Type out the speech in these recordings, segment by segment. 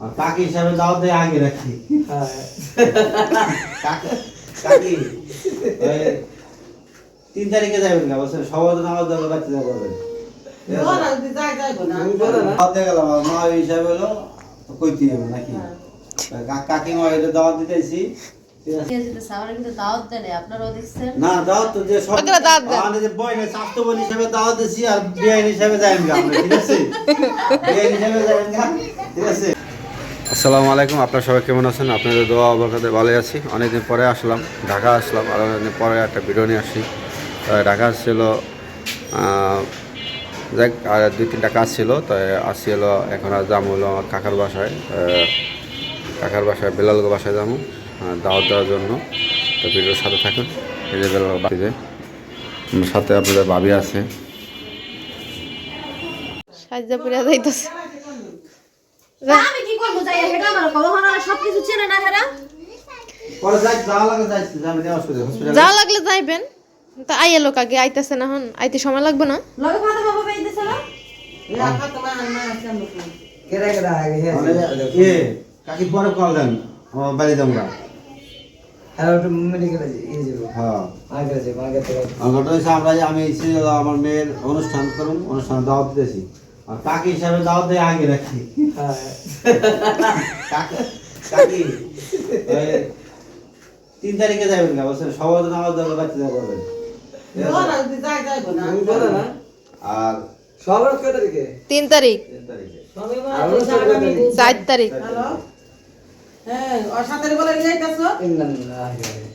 আর কাকি হিসাবে দাও দেয় আগে রাখি হ্যাঁ। কাকি কাকি তিন তারিখে যাবেন না। বলছেন বাচ্চা করবেন মা হিসাবে হলো কইতে নাকি? কাকিমা এটা দাওয়াত দিতেছি। ঠিক আছে? আমার কিন্তু দাওয়াত দেয় নাই, আপনারাও দেখছেন? না দাওয়াত তো যে সব যে বই হিসাবে দাওয়াত দিছি আর বিআইন হিসাবে যাইন গা আমরা, ঠিক আছে? বিআইন হিসাবে যাইন গা ঠিক আছে? আসসালামু আলাইকুম, আপনারা সবাই কেমন আছেন? আপনাদের দোয়া অবকাতে ভালোই আছি। অনেকদিন পরে আসলাম, ঢাকা আসলাম, আর অনেকদিন পরে একটা ভিডিও নিয়ে আসি ঢাকা আসছিল যাক, আর দুই তিনটা কাজ ছিল, তো হলো এখন আর যাব হলো আমার কাকার বাসায় কাকার বাসায়, বেলালগো বাসায় যাব দাওয়াত দেওয়ার জন্য। তো ভিডিওর সাথে থাকুন, এই যে বেলাল সাথে আপনাদের ভাবি আছে। সাজা পুরা যাইতেছে করব যাই হেটা আমার কখন সবকিছু চেনে না হেরা পরে যাই যাওয়া লাগে যাইছি আমি নেওয়া হসপিটাল হসপিটাল যা লাগলে যাইবেন। তো আইয়ে লোক আগে আইতেছে না হন? আইতে সময় লাগবে না? লগে ফাতে বাবা পাইতেছে না? কেডা কেডা আগে এ কাকি পরে কল দেন আমার বাড়ি তোমরা ওটা মেডিকেলে যাব। আগে আছে আগে থেকে আর ঘটনা হচ্ছে আমরা যে আমি আমার মেয়ের অনুষ্ঠান করুন অনুষ্ঠানে দাওয়াত দিতেছি। আর কাকি হিসাবে দাওয়াত দেয় আগে রাখি। হ্যাঁ। কাকি তিন তারিখে যাবেন না বলছেন সবাই তো নামাজ দেওয়া বাচ্চা করবেন। ঠিক আছে? তুমি বলো না। আর সবার কত তিন তারিখ। তিন তারিখে। আর তারিখে? চার তারিখ। না, না, না, আগে, আগে। আর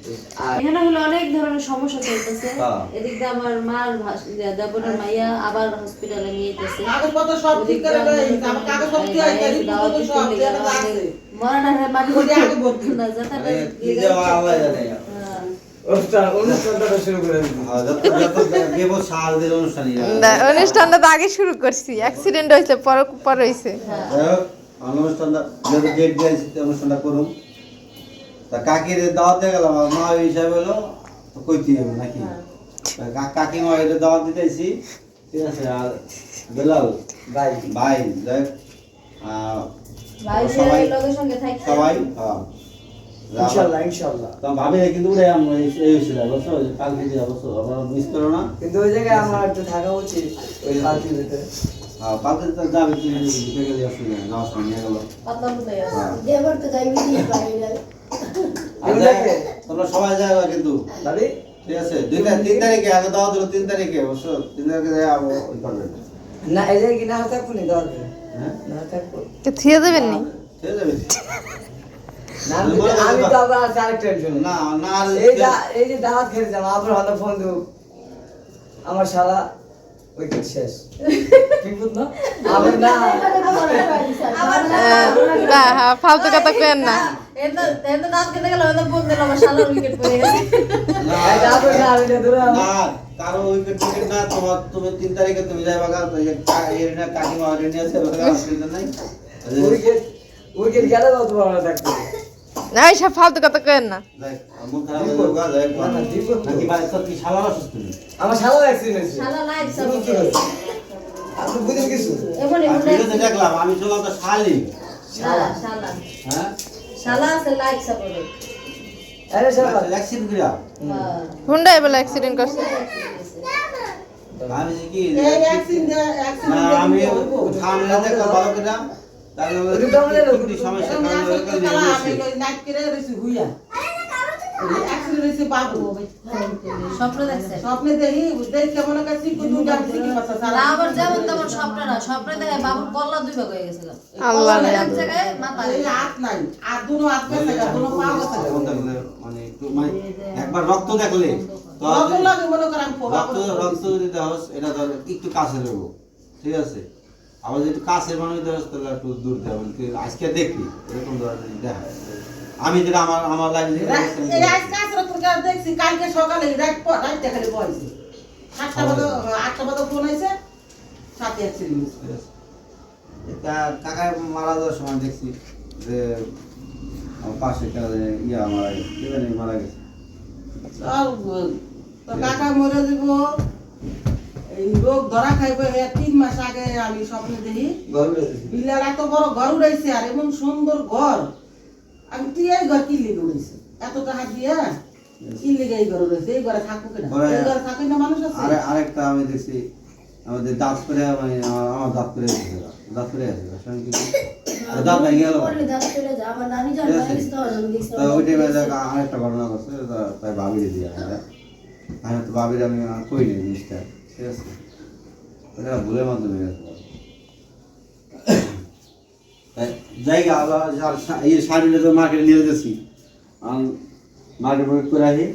এখানে হলো অনেক ধরনের সমস্যা চলতেছে। হ্যাঁ। এদিক দিয়ে আমার মার দেবনের মাইয়া আবার হসপিটালে নিয়ে যেতেছে। হয়, হ্যাঁ মাটি। না যাতে মানে হ্যাঁ। অনুষ্ঠানটা হ্যাঁ, তো আগে শুরু করছি। অ্যাক্সিডেন্ট হয়েছে পর পর হয়েছে অনুষ্ঠানটা অনুষ্ঠানটা করুন তা কাকির দাওয়াত দিয়ে গেলাম মা হিসাবে হলো তো কইতে হবে নাকি? কা- কাকিমা এটা দাওয়াত দিতেছি ঠিক আছে আর বেলাল ভাই। ভাই যাই সবাই সবাই হ্যাঁ। ইনশাআল্লাহ ইনশাআল্লাহ তো ভাবি কিন্তু উড়ে আমি এই হয়েছিল বলছো কালকে যে বলছো আমরা মিস করো না। কিন্তু ওই জায়গায় আমার একটু থাকা উচিত ওই পার্টির ভিতরে হ্যাঁ, কালকে তো যাবে কি দিতে গেলে অসুবিধা সময় নিয়ে গেলো। পাতলা পুতলাই আছে? হ্যাঁ। আর আমি যাই- দেখে। তোমরা সবাই যাবে কিন্তু। ঠিক আছে দুই তারিখ তিন তারিখে আগে দাওয়া দিল তিন তারিখে অবশ্য তিন তারিখে যাই আবো না এই কি না থাকব নি? দরকার। হ্যাঁ? না থাকব কে থিয়ে দেবেন নি? ঠিক যাবে আমি তো- আবার আছে আরেকটা না না এই যে দাওয়াত খেয়েছিলাম আবার হলো বন্ধু আমার শালা উইকেট শেষ। না? আমি না আবার না ফালতু কথা কেন না। কারও উইকেট টিকেট না তোমার তুমি তিন তারিখে তুমি যাই বাগা কাকিমা বাগা অসুবিধা নাই উইকেট উইকেট গেলে তো তোমার না এইসব ফালতু কথা কেন না আমার শালা অ্যাক্সিডেন্ট শালা বুঝেন কিছু আমি শুনলাম তো শালি শালা শালা হ্যাঁ শালা আছে লাইফ সাপোর্ট আরে শালা। অ্যাক্সিডেন্ট করিয়া হ্যাঁ। হুন্ডাই অ্যাক্সিডেন্ট করছে। আমি কি না দেখি আমি থামলে দেখো ভালো করে তাহলে সমস্যা কারণে আমি বসি। করে হুইয়া। ওই accident হয়েছে বাবু। স্বপ্ন দেখছে স্বপ্নে দেখি দেখে মনে করছি কুটু যাচ্ছি কি কথা সারা আবার যেমন তেমন স্বপ্ন না স্বপ্নে দেখে বাবুর কল্লা দুই ভাগ হয়ে গেছিল আল্লাহ এক জায়গায় মাথা। এই হাত নাই আর দুনো হাত গেছে দুনো পা গেছে গা। তখন দেখলে মানে একটু মানে একবার রক্ত দেখলে তো রক্ত লাগে মনে করেন রক্ত রক্ত যদি এটা ধর একটু কাছে নেব ঠিক আছে? আবার যদি কাছের মানুষ দেওয়া তাহলে একটু দূর দেওয়া কিন্তু আজকে দেখি এরকম ধরনের দেখা আমি যেটা আমার আমার তোকে দেখছি কালকে সকালে রাত পর রাত দেখালে বয়সে সাতটা বাজে আটটা বাজে ফোন হয়েছে সাথে অ্যাক্সিডেন্ট কাকা মারা যাওয়ার সময় দেখছি যে আমার পাশে ইয়া মারা গেছে কি জানি মারা গেছে। তো কাকা মরে দিব এই রোগ ধরা খাইবে এর তিন মাস আগে আমি স্বপ্নে দেখি। বিল্লার এত বড় ঘর উড়াইছে আর এমন সুন্দর ঘর। আমি তুই এই ঘর কি লিগে এত টাকা দিয়ে কি লিগে এই ঘর উড়াইছে এই ঘরে থাকব কেনা এই ঘরে থাকুই না মানুষ আছে? আরে আরেকটা আমি দেখছি আমাদের দাঁত করে মানে আমার আমার দাঁত করে গেছে দাঁত করে দাঁত ভেঙে গেল। আছে। নানি তো জান দেখছি। তা ওই টাইমে দেখ আরেকটা ঘটনা করছে তাই দিয়ে আমি তো ভাবিরে আমি আর কই নি জিনিসটা ঠিক আছে। ভুলের মাধ্যমে গেছে। জায়গা এই শাড়িটা তো মার্কেটে নিয়ে যেতেছি। মার্কেট মার্কেট করে আসি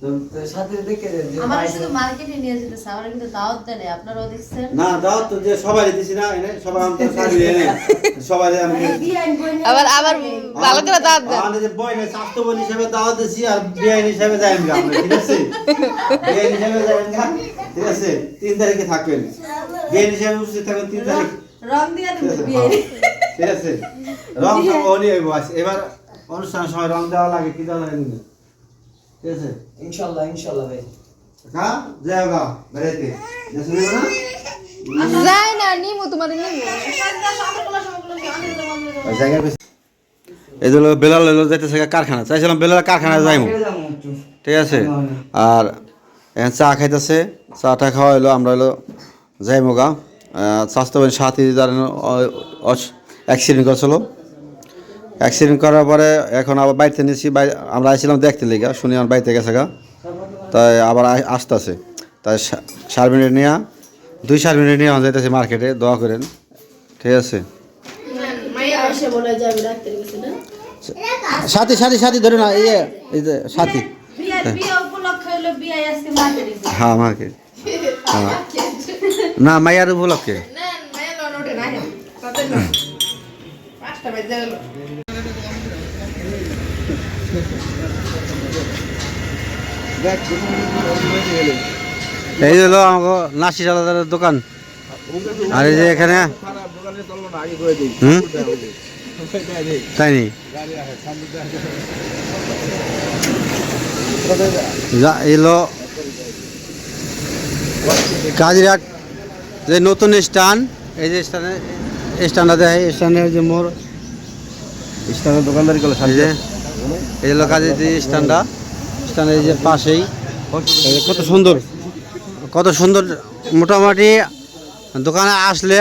তো তো সাথে দেখে যে আমার ভাই- শুধু মার্কেটে নিয়ে যেতেছে আমার কিন্তু দাওয়াত দেয় নাই। আপনারাও দেখছেন? না দাও তো যে সবাই দিছি না সবাই আমি তো শাড়ি এনে সবাই আমি আবার আবার ভালো করে দাঁত দেন। আমাদের যে বই নেই স্বাস্থ্য বোন হিসেবে আর বিআইন হিসেবে যাইন ঠিক আছে? বিআইন হিসেবে যাইন গা ঠিক আছে? তিন তারিখে থাকবেন। বিআইন হিসেবে থাকবেন তিন তারিখ। রং দিয়ে ঠিক আছে? রং অনি হইব এবার অনুষ্ঠানের সময় রং দেওয়া লাগে কি দেওয়া লাগে ঠিক আছে? ইনশাআল্লাহ ইনশাআল্লাহ ভাই। কা? যাও গা না? যাই না নিমু তোমার নিমু। ওই এই হলো বেলাল হলো যাইতেছে কারখানা চাইছিলাম বেলাল কারখানায় যাইমু। মার্কেটে ঠিক আছে? আর এখন চা খাইতেছে চাটা খাওয়া হলো আমরা হলো যাই মোগা স্বাস্থ্যবান সাথী যারা অ্যাক্সিডেন্ট করছিল। অ্যাক্সিডেন্ট করার পরে এখন আবার বাড়িতে নিয়েছি আমরা আসছিলাম দেখতে লিগা, শুনি আমার বাড়িতে গেছে গা। তাই আবার আসতেছে। তাই সার মিনিট নিয়ে, দুই চার মিনিট নিয়ে যাইতেছে মার্কেটে, দোয়া করেন। ঠিক আছে? হয় সাথী সাথী সাথী, ধরে না ইয়ে এই যে সাথী। বিয়ে বিয়ে উপলক্ষে। হলো বিয়ে আজকে মার্কেটে হ্যাঁ মার্কেট হ্যাঁ না। মাইয়ার উপলক্ষে এই যে হলো আমাকে নাসি চালাদারের দোকান। আর এই যে এখানে তাই এলো কাজিরাট যে নতুন স্ট্যান্ড এই যে স্ট্যান্ডে স্ট্যান্ডটা দেয় স্ট্যান্ডের যে মোর স্ট্যান্ডের দোকানদারি করল এই যে এই হলো কাজের যে স্ট্যান্ডটা স্ট্যান্ডের যে পাশেই কত সুন্দর কত সুন্দর মোটামুটি দোকানে আসলে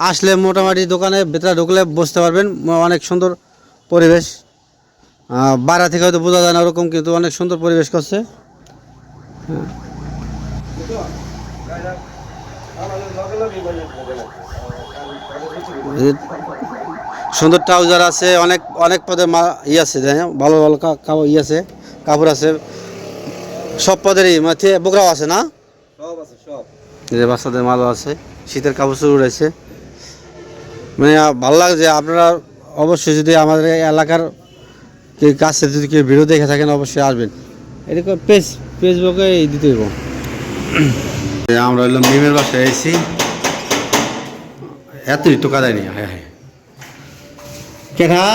আসলে মোটামুটি দোকানে ভেতরে ঢুকলে বসতে পারবেন অনেক সুন্দর পরিবেশ। বাইরে থেকে হয়তো বোঝা যায় না ওরকম কিন্তু অনেক সুন্দর পরিবেশ করছে। এই যে সুন্দর ট্রাউজার আছে অনেক অনেক পদের মা ই আছে ভালো ভালো কাপড় ই আছে কাপড় আছে। সব পদেরই মাঝে বোকরাও আছে না? সব আছে সব। যে বাচ্চাদের মালও আছে শীতের কাপড় চোপড় রয়েছে মানে ভালো লাগে যে আপনারা অবশ্যই যদি আমাদের এলাকার কেউ কাছে যদি কেউ ভিডিও দেখে থাকেন অবশ্যই আসবেন। এরকম পেজ ফেসবুকে এই দিতে হইব। আমরা হইল মিমের বাসায় এসেছি। এতই টোকা দেয়নি হ্যাঁ হ্যাঁ। কেঠা?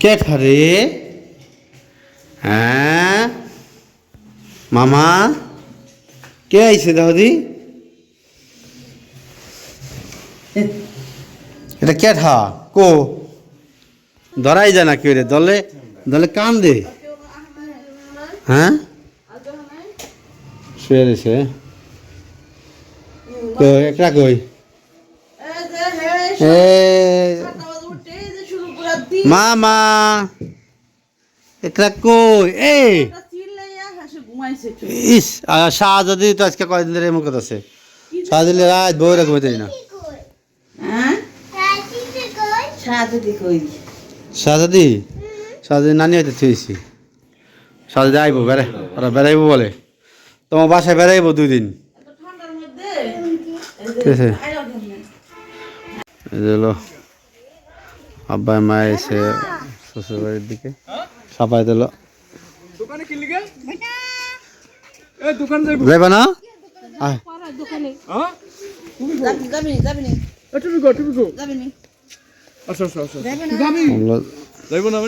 কেঠা রে? হ্যাঁ? মামা? কে আইছে দাদি এটা কেঠা? কো? ধরাই যায় না কেউ রে, দলে দলে কান দে। হ্যাঁ? শুয়ে রয়েছে। তো একটা কই এই যে হে এ সাতটা বাজে উঠে এই যে শুরু করে দিন মামা কই? এ চিল্লাইয়া হাসে ঘুমাইছে ইস শাহ যদি তো আজকে কয়দিন ধরে মুখত আছে? রাত না। হ্যাঁ? সাথে কই? শাহজাদি? শাহজাদি নানি হয়তো থুয়েছি শাহজাদি আইব বেড়ে ওরা বেড়াইবো বলে। তোমার বাসায় বেড়াইবো দুই দিন। ঠিক আছে। হলো আব্বাই মা এসে শ্বশুর বাড়ির দিকে সাপাই দিল। যাইবা না? আয়। যাবি যাবি নি। আমরা যাইব না।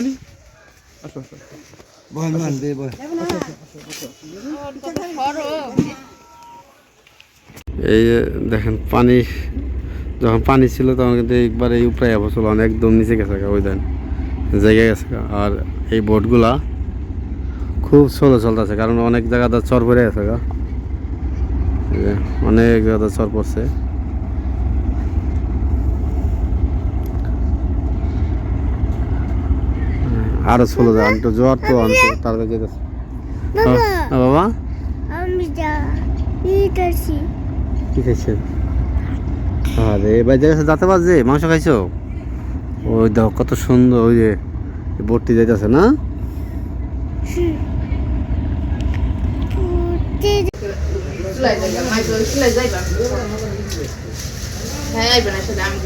এই যে দেখেন পানি যখন পানি ছিল তখন কিন্তু একবার এই উপরে বসল একদম নিচে গেছে ওই দেন জায়গায় গেছে। আর এই বোটগুলা খুব স্লো চলতেছে কারণ অনেক জায়গাতে চর পড়ে গেছে গা। অনেক জায়গাতে চর পড়ছে। আরও স্লো যায় আনতো জ্বর তো আনতো তাড়াতাড়ি যেতেছে। হ্যাঁ, বাবা? আমি যা ইটাছি কি খাইছেন? আরে এবার জায়গা যাতে বাজে মাংস খাইছো? ওই দেখো, কত সুন্দর, ওই যে বটি যাইতেছে, না? হ্যাঁ আমি